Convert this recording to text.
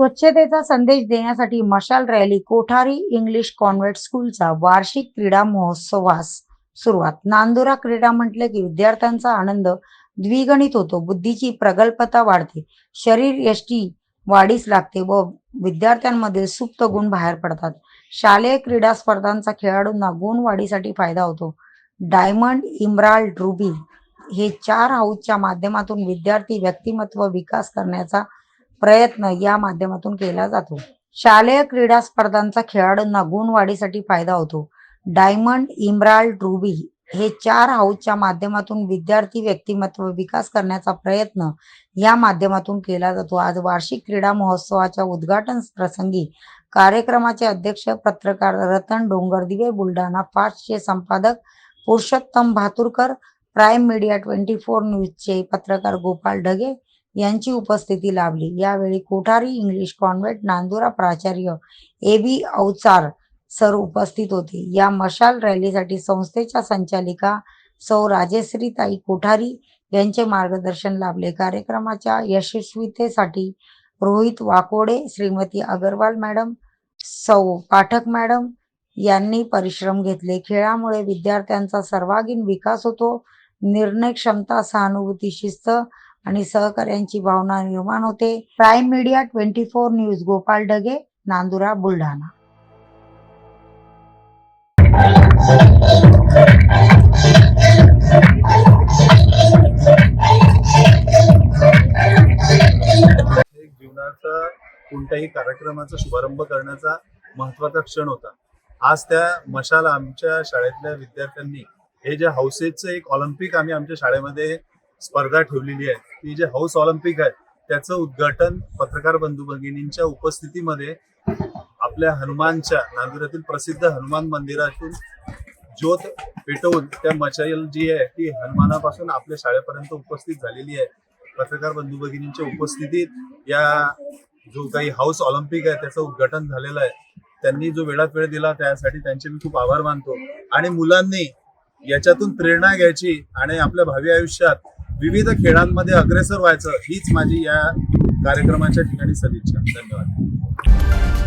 स्वच्छतेचा संदेश देण्यासाठी मशाल रॅली कोठारी इंग्लिश कॉन्व्हेंट स्कूलचा वार्षिक क्रीडा महोत्सवास सुरुवात. नांदुरा क्रीडा म्हटलं की विद्यार्थ्यांचा आनंद द्विगणित होतो. बुद्धीची प्रगल्भता वाढते. शरीर यष्टी वाढीस लागते व विद्यार्थ्यांमध्ये सुप्त गुण बाहेर पडतात. शालेय क्रीडा स्पर्धांचा खेळाडूंना गुण वाढीसाठी फायदा होतो. डायमंड इम्राल्ड रुबी हे चार हाऊसच्या माध्यमातून विद्यार्थी व्यक्तिमत्व विकास करण्याचा प्रयत्न या माध्यमातून केला जातो. शालेय क्रीडा स्पर्धांचा खेळाडूंना गुणवाढीसाठी फायदा होतो. डायमंड इम्राल्ड रुबी हे चार हाऊसच्या माध्यमातून विद्यार्थी व्यक्तिमत्व विकास करण्याचा प्रयत्न या माध्यमातून केला जातो. आज वार्षिक क्रीडा महोत्सवाच्या उद्घाटन प्रसंगी कार्यक्रमाचे अध्यक्ष पत्रकार रतन डोंगरदिवे बुलढाणा फास्टचे संपादक Purushottam Bhaturkar prime media twenty four न्यूजचे पत्रकार गोपाल ढगे यांची उपस्थिती लाभली. यावेळी कोठारी इंग्लिश कॉन्व्हेंट नांदुरा प्राचार्य ए बी अवचार सर उपस्थित होते. या मशाल रॅलीसाठी संस्थेच्या संचालिका सौ राजेश्रीताई कोठारी यांचे मार्गदर्शन लाभले. कार्यक्रमाच्या यशस्वीतेसाठी रोहित वाकोडे श्रीमती अगरवाल मॅडम सौ पाठक मॅडम यांनी परिश्रम घेतले. खेळामुळे विद्यार्थ्यांचा सर्वांगीण विकास होतो. निर्णय क्षमता सहानुभूती शिस्त आणि सहकार्यांची भावना निर्माण होते. Prime media twenty four news Gopal Dage Nandura Buldhana. जीवनाचा कोणत्याही कार्यक्रमाचा शुभारंभ करण्याचा महत्त्वाचा क्षण होता. आज त्या मशाल आमच्या शाळेतल्या विद्यार्थ्यांनी हे जे हाऊसेसचं एक ऑलिम्पिक आम्ही आमच्या शाळेमध्ये स्पर्धा ठेवलेली आहे. ती जे हाऊस ऑलिम्पिक आहे त्याचं उद्घाटन पत्रकार बंधू भगिनींच्या उपस्थितीमध्ये आपल्या हनुमानच्या नांदुरातील प्रसिद्ध हनुमान मंदिरातून ज्योत पेटवून त्या मशाल जी आहे ती हनुमानापासून आपल्या शाळेपर्यंत उपस्थित झालेली आहे. पत्रकार बंधू भगिनींच्या उपस्थितीत या जो काही हाऊस ऑलिम्पिक आहे त्याचं उद्घाटन झालेलं आहे. त्यांनी जो वेळात वेळ दिला त्यासाठी त्यांचे मी खूप आभार मानतो. आणि मुलांनी याच्यातून प्रेरणा घ्यायची आणि आपल्या भावी आयुष्यात विविध खेळांमध्ये अग्रेसर व्हायचं हीच माझी या कार्यक्रमाच्या ठिकाणी सदिच्छा. धन्यवाद.